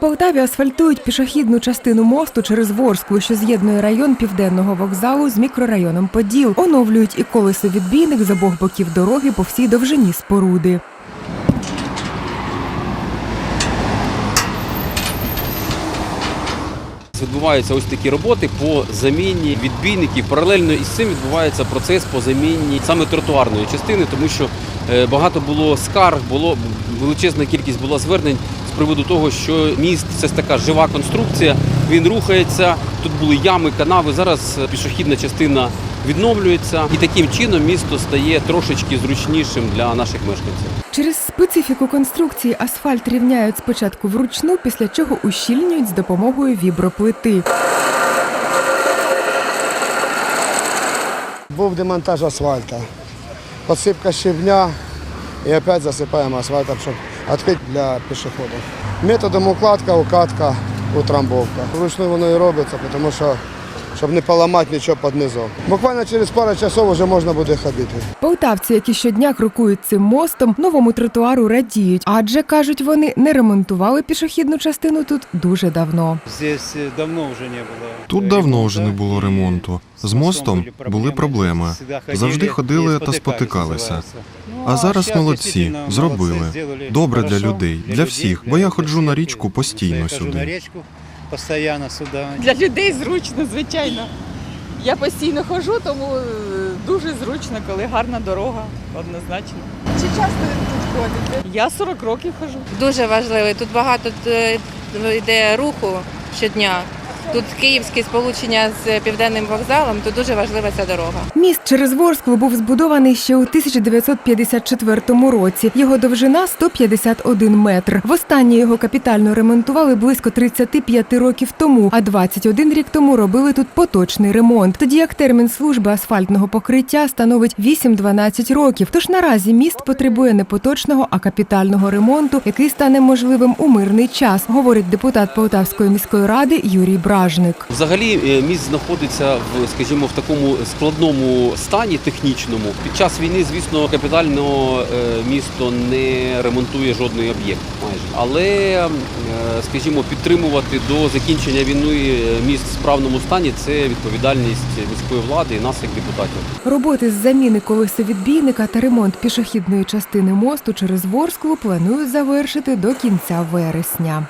Полтаві асфальтують пішохідну частину мосту через Ворскву, що з'єднує район південного вокзалу з мікрорайоном Поділ. Оновлюють і колесовідбійник з обох боків дороги по всій довжині споруди. Відбуваються ось такі роботи по заміні відбійників. Паралельно із цим відбувається процес по заміні саме тротуарної частини, тому що е, багато було скарг, було величезна кількість була звернень приводу того, що міст це така жива конструкція. Він рухається. Тут були ями, канави. Зараз е, пішохідна частина відновлюється, і таким чином місто стає трошечки зручнішим для наших мешканців. Через специфіку конструкції асфальт рівняють спочатку вручну, після чого ущільнюють з допомогою віброплити. Був демонтаж асфальту, посипка щебня і опять засипаємо асфальтом, щоб відкрити для пішоходів. Методом укладка, укатка, утрамбовка. Вручну воно і робиться, тому що щоб не поламати нічого під низом. Буквально через пару часов вже можна буде ходити. Полтавці, які щодня крокують цим мостом, новому тротуару радіють, адже кажуть вони, не ремонтували пішохідну частину тут дуже давно. Здесь э, давно уже не было. Тут давно вже не було ремонту. З мостом були проблеми. Завжди ходили та спотикалися. А зараз молодці, зробили. Добре для людей, для всіх, бо я ходжу на річку постійно сюди. Постійно сюди. Для людей зручно, звичайно. Я постійно ходжу, тому е, дуже зручно, коли гарна дорога, однозначно. Чи часто ви тут ходите? Я 40 років ходжу. дуже важливий. Тут багато е, йде руху щодня. Тут київське сполучення з південним вокзалом, то дуже важлива ця дорога. Міст через Ворсклу був збудований ще у 1954 році. Його довжина 151 метр. Востаннє його капітально ремонтували близько 35 років тому, а 21 рік тому робили тут поточний ремонт. Тоді як термін служби асфальтного покриття становить 8-12 років. Тож наразі міст потребує не поточного, а капітального ремонту, який стане можливим у мирний час, говорить депутат Полтавської міської ради Юрій Бражник. Взагалі е, міст знаходиться в, скажімо, в такому складному стані технічному. Під час війни, звісно, капітально е, місто не ремонтує жодний об'єкт майже. Але, е, скажімо, підтримувати до закінчення війни міст в справному стані це відповідальність міської влади і нас як депутатів. Роботи з заміни колесовідбійника та ремонт пішохідної частини мосту через Ворсклу планують завершити до кінця вересня.